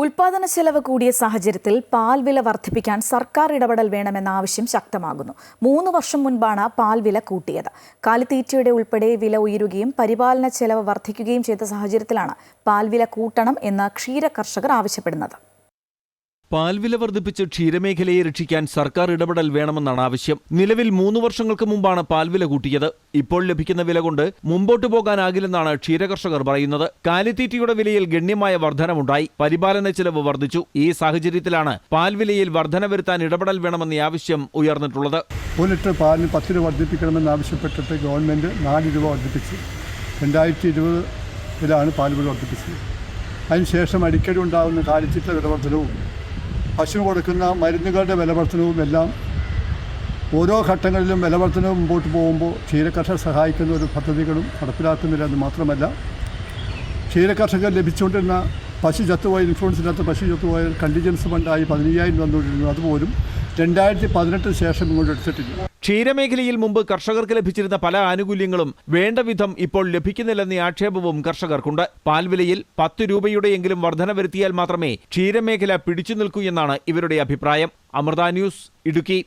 ഉൽപാദന ചെലവ് കൂടിയ സാഹചര്യത്തിൽ പാൽ വില വർദ്ധിപ്പിക്കാൻ സർക്കാർ ഇടപെടൽ വേണമെന്ന ആവശ്യം ശക്തമാകുന്നു. മൂന്ന് വർഷം മുൻപാണ് പാൽ വില കൂട്ടിയത്. കാലിത്തീറ്റയുടെ ഉൾപ്പെടെ വില ഉയരുകയും പരിപാലന ചെലവ് വർദ്ധിക്കുകയും ചെയ്ത സാഹചര്യത്തിലാണ് പാൽ വില കൂട്ടണം എന്ന് ക്ഷീര കർഷകർ ആവശ്യപ്പെടുന്നത്. പാൽവില വർദ്ധിപ്പിച്ച് ക്ഷീരമേഖലയെ രക്ഷിക്കാൻ സർക്കാർ ഇടപെടൽ വേണമെന്നാണ് ആവശ്യം. നിലവിൽ മൂന്ന് വർഷങ്ങൾക്ക് മുമ്പാണ് പാൽവില കൂട്ടിയത്. ഇപ്പോൾ ലഭിക്കുന്ന വില കൊണ്ട് മുമ്പോട്ടു പോകാനാകില്ലെന്നാണ് ക്ഷീരകർഷകർ പറയുന്നത്. കാലിത്തീറ്റയുടെ വിലയിൽ ഗണ്യമായ വർധനമുണ്ടായി. പരിപാലന ചെലവ് വർദ്ധിച്ചു. ഈ സാഹചര്യത്തിലാണ് പാൽവിലയിൽ വർധന വരുത്താൻ ഇടപെടൽ വേണമെന്ന ആവശ്യം ഉയർന്നിട്ടുള്ളത്. ലിറ്റർ പാലിന് പത്ത് രൂപ വർദ്ധിപ്പിക്കണമെന്ന് ആവശ്യപ്പെട്ടിട്ട് ഗവൺമെന്റ് നാല് രൂപ വർദ്ധിപ്പിച്ചു. രണ്ടായിരത്തി ഇരുപതിലാണ് പാൽ വില വർദ്ധിപ്പിച്ചത്. അതിനുശേഷം അടിക്കടി ഉണ്ടാകുന്ന കാലിച്ചിട്ട വിലവർദ്ധനവും പശു കൊടുക്കുന്ന മരുന്നുകളുടെ വിലവർത്തനവും എല്ലാം ഓരോ ഘട്ടങ്ങളിലും വിലവർത്തനവും മുമ്പോട്ട് പോകുമ്പോൾ ക്ഷീരകർഷകർ സഹായിക്കുന്ന ഒരു പദ്ധതികളും നടപ്പിലാക്കുന്നില്ല എന്ന് മാത്രമല്ല. ക്ഷീരകർഷകർ ലഭിച്ചുകൊണ്ടിരുന്ന പശു ചത്തുപോയ ഇൻഷുറൻസ് ഇല്ലാത്ത പശു ചത്തുപോയ കണ്ടിജൻസ് ഫണ്ടായി പതിനയ്യായിരം വന്നുകൊണ്ടിരുന്നു. അതുപോലും രണ്ടായിരത്തി പതിനെട്ടിന് ശേഷം ഇങ്ങോട്ട് എടുത്തിട്ടില്ല. ക്ഷീരമേഖലയിൽ മുമ്പ് കർഷകർക്ക് ലഭിച്ചിരുന്ന പല ആനുകൂല്യങ്ങളും വേണ്ട വിധം ഇപ്പോൾ ലഭിക്കുന്നില്ലെന്ന ആക്ഷേപവും കർഷകർക്കുണ്ട്. പാൽവിലയിൽ പത്ത് രൂപയുടെയെങ്കിലും വർധന വരുത്തിയാൽ മാത്രമേ ക്ഷീരമേഖല പിടിച്ചു നിൽക്കൂ എന്നാണ് ഇവരുടെ അഭിപ്രായം. അമൃത ന്യൂസ് ഇടുക്കി.